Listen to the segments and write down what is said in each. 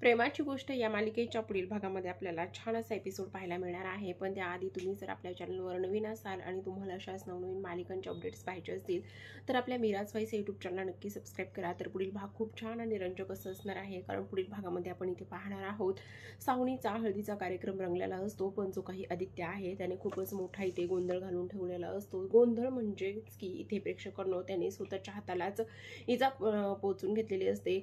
प्रेमाची गोष्ट या मालिकेच्या पुढील भागामध्ये आपल्याला छान असा एपिसोड पाहायला मिळणार आहे. पण त्याआधी तुम्ही जर आपल्या चॅनलवर नवीन असाल आणि तुम्हाला अशाच नवनवीन मालिकांचे अपडेट्स पाहिजे असतील तर आपल्या मिराज वाईस यूट्यूब चॅनलला नक्की सबस्क्राईब करा. तर पुढील भाग खूप छान आणि रंजक असं असणार आहे. कारण पुढील भागामध्ये आपण इथे पाहणार आहोत सावणीचा हळदीचा कार्यक्रम रंगलेला असतो पण जो काही आदित्य आहे त्याने खूपच मोठा इथे गोंधळ घालून ठेवलेला असतो. गोंधळ म्हणजेच की इथे प्रेक्षकांनो त्याने स्वतःच्या हातालाच इजा पोचून घेतलेली असते.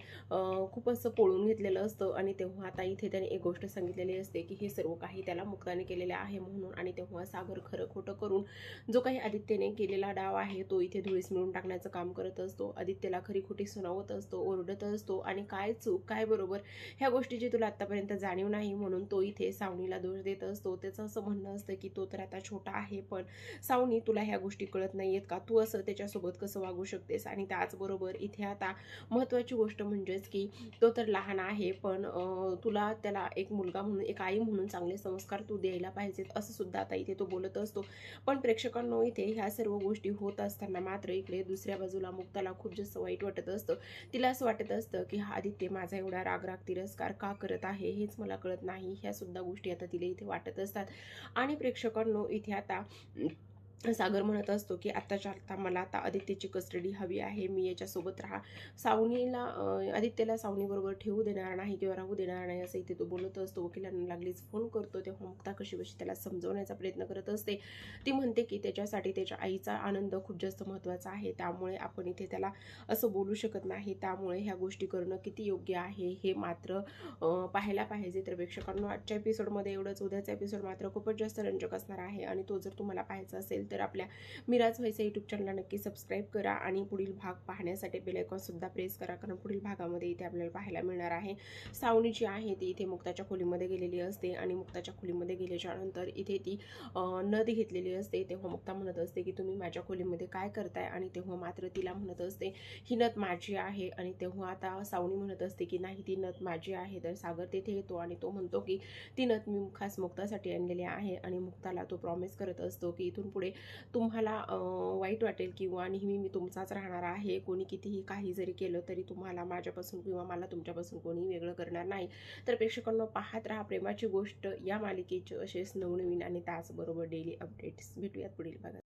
खूप असं पोळून घेतलेलं असतं. आणि तेव्हा आता इथे त्याने एक गोष्ट सांगितलेली असते की हे सर्व काही त्याला मुक्ताने केलेले आहे म्हणून आणि तेव्हा सागर खरं खोटं करून जो काही आदित्यने केलेला डाव आहे तो इथे धुळीस मिळून टाकण्याचं काम करत असतो. आदित्यला खरी खोटी सुनावत असतो ओरडत असतो आणि काय चूक काय बरोबर ह्या गोष्टीची तुला आत्तापर्यंत जाणीव नाही म्हणून तो इथे सावनीला दोष देत असतो. त्याचं असं म्हणणं असतं की तो तर आता छोटा आहे पण सावनी तुला ह्या गोष्टी कळत नाहीयेत का? तू असं त्याच्यासोबत कसं वागू शकतेस? आणि त्याचबरोबर इथे आता महत्त्वाची गोष्ट म्हणजेच की तो तर लहान आहे पण पण तुला त्याला एक मुलगा म्हणून एक आई म्हणून चांगले संस्कार तू द्यायला पाहिजेत असं सुद्धा आता इथे तो बोलत असतो. पण प्रेक्षकांनो इथे ह्या सर्व गोष्टी होत असताना मात्र इकडे दुसऱ्या बाजूला मुक्ताला खूप जास्त वाईट वाटत असतं. तिला असं वाटत असतं की हा आदित्य माझा एवढा रागराग तिरस्कार का करत आहे हेच मला कळत नाही. ह्या सुद्धा गोष्टी आता तिला इथे वाटत असतात. आणि प्रेक्षकांनो इथे आता सागर म्हणत असतो की आत्ताच्या आता मला आता आदित्यची कस्टडी हवी आहे मी याच्यासोबत राहा. सावनीला आदित्यला सावनीबरोबर ठेवू देणार नाही किंवा राहू देणार नाही असं इथे तो बोलत असतो. वकिलांना लागलीच फोन करतो तेव्हा मुक्ता कशी कशी त्याला समजवण्याचा प्रयत्न करत असते. ती म्हणते की त्याच्यासाठी त्याच्या आईचा आनंद खूप जास्त महत्त्वाचा आहे. त्यामुळे आपण इथे त्याला असं बोलू शकत नाही. त्यामुळे ह्या गोष्टी करणं किती योग्य आहे हे मात्र पाहायला पाहिजे. तर प्रेक्षकांना आजच्या एपिसोडमध्ये एवढंच. उद्याचा एपिसोड मात्र खूपच जास्त रंजक असणार आहे. आणि तो जर तुम्हाला पाहायचा असेल तर आपल्या मिराज व्हायचा यूट्यूब चॅनलला नक्की सबस्क्राईब करा आणि पुढील भाग पाहण्यासाठी बेलायकॉनसुद्धा प्रेस करा कारण पुढील भागामध्ये इथे आपल्याला पाहायला मिळणार आहे. सावणी जी आहे ती इथे मुक्ताच्या खोलीमध्ये गेलेली असते आणि मुक्ताच्या खोलीमध्ये गेल्याच्यानंतर इथे ती नद घेतलेली असते. तेव्हा मुक्ता म्हणत असते की तुम्ही माझ्या खोलीमध्ये काय करताय? आणि तेव्हा मात्र तिला म्हणत असते ही नथ माझी आहे. आणि तेव्हा आता सावनी म्हणत असते की नाही ती नथ माझी आहे. तर सागर तेथे येतो आणि तो म्हणतो की ती नथ मी खास मुक्तासाठी आणलेली आहे. आणि मुक्ताला तो प्रॉमिस करत असतो की इथून पुढे तुम्हाला वाईट वाटेल किंवा नेहमी मी तुमचाच राहणार आहे कोणी कितीही काही जरी केलं तरी तुम्हाला माझ्यापासून किंवा मला तुमच्यापासून कोणी वेगळं करणार नाही. तर प्रेक्षकांना पाहत राहा प्रेमाची गोष्ट या मालिकेचे असेच नवनवीन आणि त्याचबरोबर डेली अपडेट्स भेटूयात पुढील भागात.